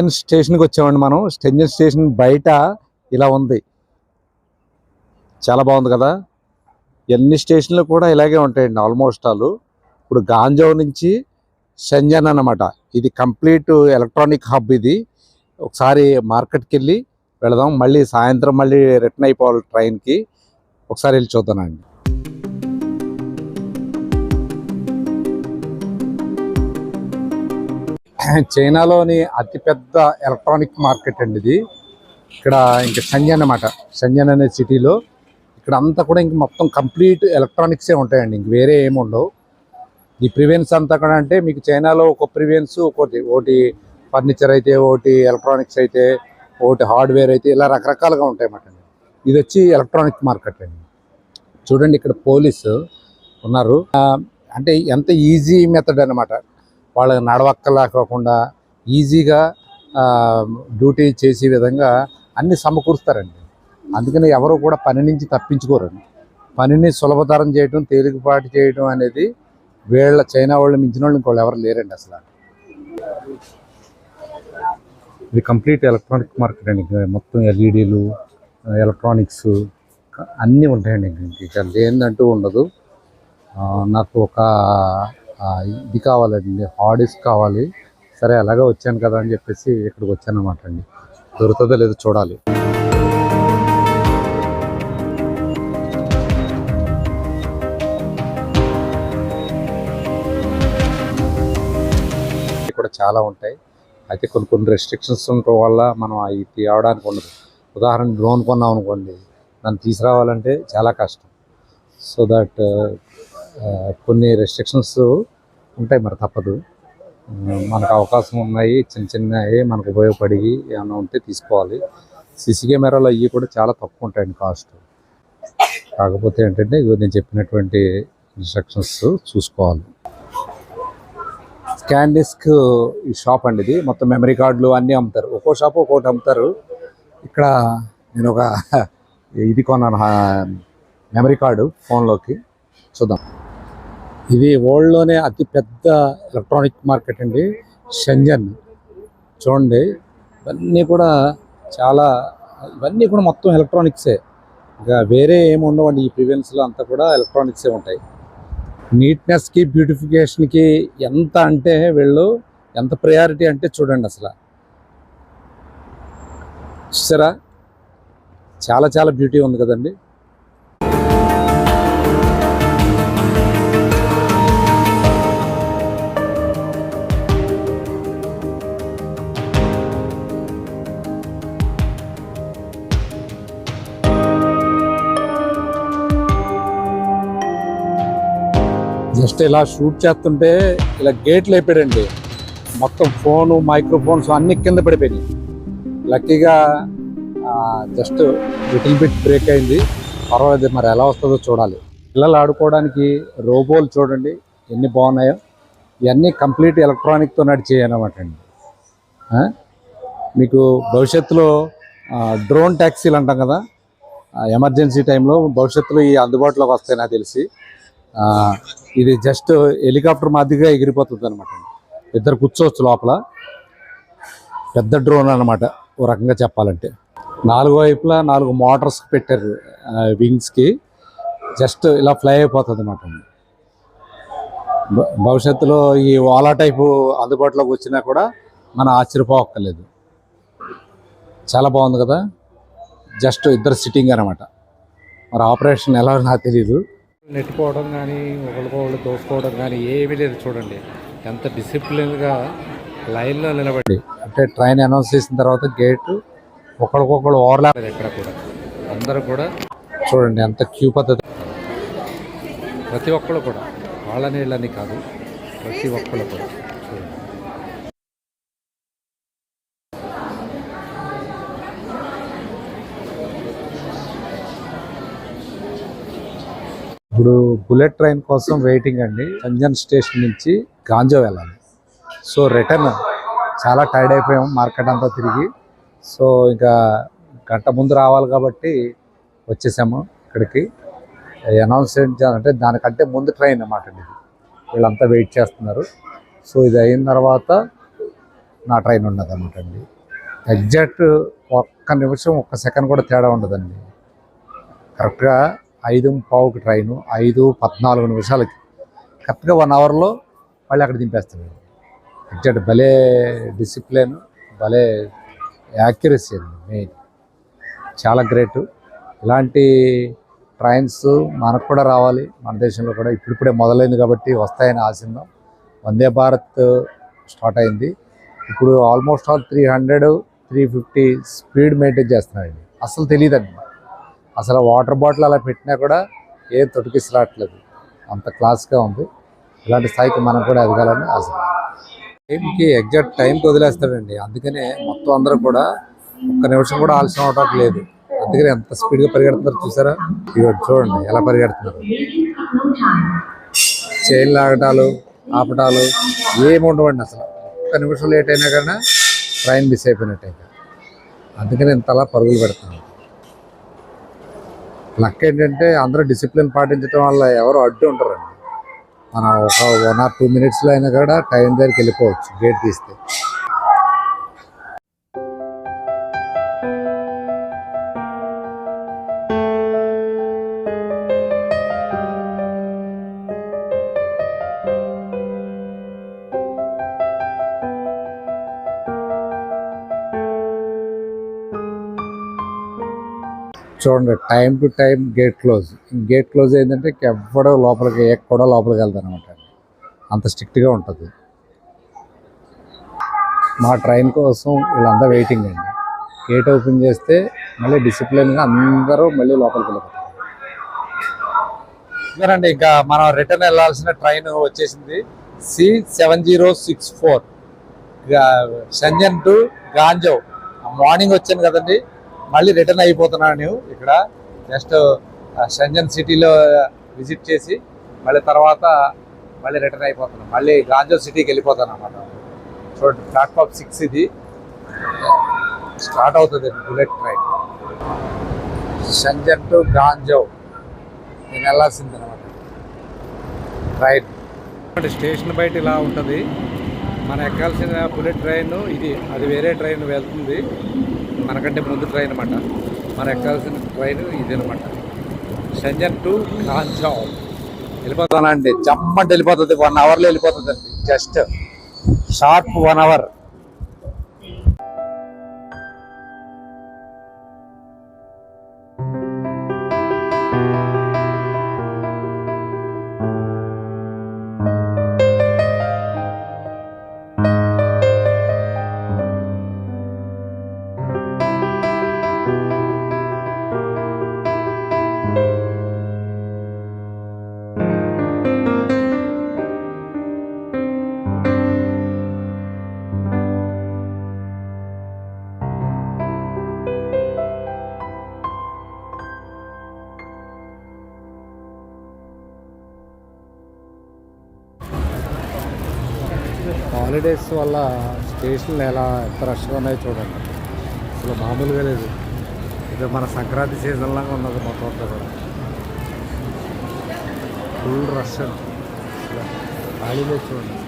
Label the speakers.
Speaker 1: స్టెంజన్ స్టేషన్కి వచ్చామండి మనం. స్టెంజన్ స్టేషన్ బయట ఇలా ఉంది. చాలా బాగుంది కదా. ఎన్ని స్టేషన్లు కూడా ఇలాగే ఉంటాయండి ఆల్మోస్ట్ ఆల్. ఇప్పుడు గాంజావ్ నుంచి సంజన్ అన్నమాట. ఇది కంప్లీట్ ఎలక్ట్రానిక్ హబ్ ఇది. ఒకసారి మార్కెట్కి వెళ్ళి వెళదాం. మళ్ళీ సాయంత్రం మళ్ళీ రిటర్న్ అయిపోవాలి ట్రైన్కి. ఒకసారి వెళ్ళి చూద్దానండి చైనాలోని అతిపెద్ద ఎలక్ట్రానిక్ మార్కెట్ అండి ఇది. ఇక్కడ ఇంకా సంజన్ అన్నమాట. సంజన్ అనే సిటీలో ఇక్కడ అంతా కూడా ఇంక మొత్తం కంప్లీట్ ఎలక్ట్రానిక్సే ఉంటాయండి. ఇంక వేరే ఏమి ఉండవు. ఈ ప్రివెన్స్ అంతా కూడా అంటే మీకు చైనాలో ఒక ప్రివెన్స్ ఒకటి ఒకటి ఫర్నిచర్ అయితే ఒకటి ఎలక్ట్రానిక్స్ అయితే ఒకటి హార్డ్వేర్ అయితే ఇలా రకరకాలుగా ఉంటాయి అన్నమాట ఇది వచ్చి ఎలక్ట్రానిక్ మార్కెట్ అండి. చూడండి ఇక్కడ పోలీసు ఉన్నారు. అంటే ఎంత ఈజీ మెథడ్ అన్నమాట. వాళ్ళకి నడవక్కలేకోకుండా ఈజీగా డ్యూటీ చేసే విధంగా అన్ని సమకూరుస్తారండి. అందుకని ఎవరు కూడా పని నుంచి తప్పించుకోరండి పనిని సులభతరం చేయటం తేలికపాటు చేయటం అనేది వీళ్ళ చైనా వాళ్ళు మించిన వాళ్ళు ఇంకోళ్ళు ఎవరు లేరండి అసలు. ఇది కంప్లీట్ ఎలక్ట్రానిక్ మార్కెట్ అండి. మొత్తం ఎల్ఈడీలు ఎలక్ట్రానిక్స్ అన్నీ ఉంటాయండి. ఇంక లేనిదంటూ ఉండదు. నాకు ఒక ఇది కావాలండి హార్డ్ కావాలి. సరే అలాగే వచ్చాను కదా అని చెప్పేసి ఇక్కడికి వచ్చాను అనమాట అండి. దొరుకుతుందో లేదో చూడాలి. కూడా చాలా ఉంటాయి. అయితే కొన్ని కొన్ని రెస్ట్రిక్షన్స్ ఉండటం వల్ల మనం అవి తేవడానికి ఉండదు. ఉదాహరణ డ్రోన్ కొన్నాం అనుకోండి దాన్ని తీసుకురావాలంటే చాలా కష్టం. సో దట్ కొన్ని రెస్ట్రిక్షన్స్ ఉంటాయి మరి తప్పదు. మనకు అవకాశం ఉన్నాయి చిన్న చిన్నవి మనకు ఉపయోగపడి ఏమైనా ఉంటే తీసుకోవాలి. సిసి కెమెరాలు అవి కూడా చాలా తక్కువ ఉంటాయండి కాస్ట్ కాకపోతే ఏంటంటే ఇగో నేను చెప్పినటువంటి ఇన్స్ట్రక్షన్స్ చూసుకోవాలి. స్కాన్ డిస్క్ ఈ షాప్ అండి ఇది. మొత్తం మెమరీ కార్డులు అన్నీ అమ్ముతారు. ఒక్కో షాప్ ఒక్కోటి అమ్ముతారు. ఇక్కడ నేను ఒక ఇది కొన్నాను మెమరీ కార్డు ఫోన్లోకి చూద్దాం. ఇది వరల్డ్లోనే అతి పెద్ద ఎలక్ట్రానిక్ మార్కెట్ అండి. షంజన్. చూడండి. ఇవన్నీ కూడా చాలా ఇవన్నీ కూడా మొత్తం ఎలక్ట్రానిక్సే. ఇంకా వేరే ఏమి ఉండవండి ఈ ప్రివెన్స్లో అంతా కూడా ఎలక్ట్రానిక్సే ఉంటాయి. నీట్నెస్కి బ్యూటిఫికేషన్కి ఎంత అంటే వీళ్ళు ఎంత ప్రయారిటీ అంటే చూడండి అసలు. చూసారా? చాలా చాలా బ్యూటీ ఉంది కదండి. జస్ట్ ఇలా షూట్ చేస్తుంటే ఇలా గేట్లు అయిపోయాడండి. మొత్తం ఫోను మైక్రోఫోన్స్ అన్ని కింద పడిపోయినాయి. లక్కీగా జస్ట్ లిటిల్ బిట్ బ్రేక్ అయింది. పర్వాలేదు మరి ఎలా వస్తుందో చూడాలి. పిల్లలు ఆడుకోవడానికి రోబోలు చూడండి ఎన్ని బాగున్నాయో. ఇవన్నీ కంప్లీట్ ఎలక్ట్రానిక్తో నడిచేయనమాట అండి. మీకు భవిష్యత్తులో డ్రోన్ ట్యాక్సీలు అంటాం కదా ఎమర్జెన్సీ టైంలో భవిష్యత్తులో ఈ అందుబాటులోకి వస్తాయి నాకు తెలిసి. ఇది జస్ట్ హెలికాప్టర్ మాదిరిగా ఎగిరిపోతుంది అనమాట ఇద్దరు కూర్చోవచ్చు లోపల. పెద్ద డ్రోన్ అన్నమాట ఓ రకంగా చెప్పాలంటే. నాలుగు వైపులా నాలుగు మోటార్స్ పెట్టారు వింగ్స్కి జస్ట్ ఇలా ఫ్లై అయిపోతుంది అనమాట భవిష్యత్తులో ఈ ఓలా టైపు అందుబాటులోకి వచ్చినా కూడా మనం ఆశ్చర్యపోక్కర్లేదు. చాలా బాగుంది కదా? జస్ట్ ఇద్దరు సిట్టింగ్ అనమాట మరి ఆపరేషన్ ఎలా నాకు తెలియదు నెట్టుకోవడం కానీ ఒకరికొకరు దోసుకోవడం కానీ ఏమీ లేదు చూడండి. ఎంత డిసిప్లిన్గా లైన్లో నిలబడి అంటే ట్రైన్ అనౌన్స్ చేసిన తర్వాత గేట్ ఒకరికొకరు ఓవర్లాప్ ఎక్కడ కూడా. అందరూ కూడా చూడండి ఎంత క్యూ పద్ధతి. ప్రతి ఒక్కళ్ళు కూడా వాళ్ళ నీళ్ళని కాదు ప్రతి ఒక్కళ్ళు కూడా చూడండి ఇప్పుడు బుల్లెట్ ట్రైన్ కోసం వెయిటింగ్ అండి. కంజన్ స్టేషన్ నుంచి గాంజో వెళ్ళాలి. సో రిటర్న్ చాలా టైర్డ్ అయిపోయాం మార్కెట్ అంతా తిరిగి. సో ఇంకా గంట ముందు రావాలి కాబట్టి వచ్చేసాము ఇక్కడికి. అనౌన్స్మెంట్ అంటే దానికంటే ముందు ట్రైన్ అన్నమాట ఇది. వీళ్ళంతా వెయిట్ చేస్తున్నారు. సో ఇది అయిన తర్వాత నా ట్రైన్ ఉన్నది అనమాట అండి. ఎగ్జాక్ట్ ఒక్క నిమిషం ఒక్క సెకండ్ కూడా తేడా ఉండదండి. కరెక్ట్గా ఐదు పావుకి ట్రైను ఐదు పద్నాలుగు నిమిషాలకి. కరెక్ట్గా వన్ అవర్లో మళ్ళీ అక్కడ దింపేస్తాడు ఎగ్జాక్ట్ భలే డిసిప్లిన్ భలే యాక్యురసీ అండి మెయిన్. చాలా గ్రేట్. ఇలాంటి ట్రైన్స్ మనకు కూడా రావాలి మన దేశంలో కూడా. ఇప్పుడిప్పుడే మొదలైంది కాబట్టి వస్తాయని ఆశిందాం. వందే భారత్ స్టార్ట్ అయింది. ఇప్పుడు almost all three hundred three fifty speed maintain చేస్తున్నాడండి అసలు తెలియదండి అసలు వాటర్ బాటిల్ అలా పెట్టినా కూడా ఏం తొటికిసి రావట్లేదు అంత క్లాస్గా ఉంది. ఇలాంటి స్థాయికి మనం కూడా ఎదగాలని ఆశ. టైంకి ఎగ్జాక్ట్ టైంకి వదిలేస్తాడండి. అందుకనే మొత్తం అందరూ కూడా ఒక్క నిమిషం కూడా ఆలస్యం అవటం లేదు. అందుకని ఎంత స్పీడ్గా పరిగెడుతున్నారు చూసారా? ఇవి చూడండి ఎలా పరిగెడుతున్నారు. చైన్ లాగటాలు ఆపటాలు ఏమి ఉండవండి అసలు. ఒక్క నిమిషం లేట్ అయినా కానీ ట్రైన్ మిస్ అయిపోయినట్టే అందుకని ఇంతలా పరుగులు పెడుతున్నాను లక్ ఏంటంటే అందరూ డిసిప్లిన్ పాటించడం వల్ల ఎవరు అడ్డు ఉంటారండి మనం ఒక వన్ ఆర్ టూ మినిట్స్లో అయినా కూడా టైం దగ్గరికి వెళ్ళిపోవచ్చు గేట్ తీస్తే. చూడండి time to time gate close gate close ఏంటంటే ఎవ్వడో లోపలికి ఎక్కడో లోపలికి వెళ్తాను అనమాట అంత స్ట్రిక్ట్గా ఉంటుంది. మా ట్రైన్ కోసం వీళ్ళంతా వెయిటింగ్ అండి. గేట్ ఓపెన్ చేస్తే మళ్ళీ డిసిప్లిన్గా అందరూ మళ్ళీ లోపలికి వెళ్ళిపోతారు. ఇదేనండి ఇంకా మనం రిటర్న్ వెళ్ళాల్సిన ట్రైన్ వచ్చేసింది. C seven zero six four Shenzhen to Guangzhou morning వచ్చాను కదండి. మళ్ళీ రిటర్న్ అయిపోతున్నాను ఇక్కడ. జస్ట్ షంజన్ సిటీలో విజిట్ చేసి మళ్ళీ తర్వాత మళ్ళీ రిటర్న్ అయిపోతున్నాను మళ్ళీ గాంజో సిటీకి వెళ్ళిపోతాను అనమాట చూడండి ప్లాట్ఫామ్ సిక్స్ ఇది. స్టార్ట్ అవుతుంది bullet train Shenzhen to Guangzhou నేను వెళ్ళాల్సింది అనమాట ట్రైన్ స్టేషన్ బయట ఇలా ఉంటుంది. మనం ఎక్కాల్సిన బుల్లెట్ ట్రైన్ ఇది అది వేరే ట్రైన్ వెళ్తుంది. మనకంటే ముందు ట్రైన్ అనమాట మనం ఎక్కాల్సిన ట్రైన్ ఇది అనమాట షంజన్ టు కాంచావ్ వెళ్ళిపోతానండి జమ్మంటే వెళ్ళిపోతుంది. వన్ అవర్లో వెళ్ళిపోతుంది just sharp one hour. Holidays వల్ల స్టేషన్లు ఎలా ఎంత రష్గా ఉన్నాయో చూడండి. అసలు మామూలుగా లేదు. ఇది మన సంక్రాంతి సీజన్ లాగా ఉన్నది మొత్తం అంతా కూడా. ఫుల్ రష్ ఖాళీ లేదు చూడండి.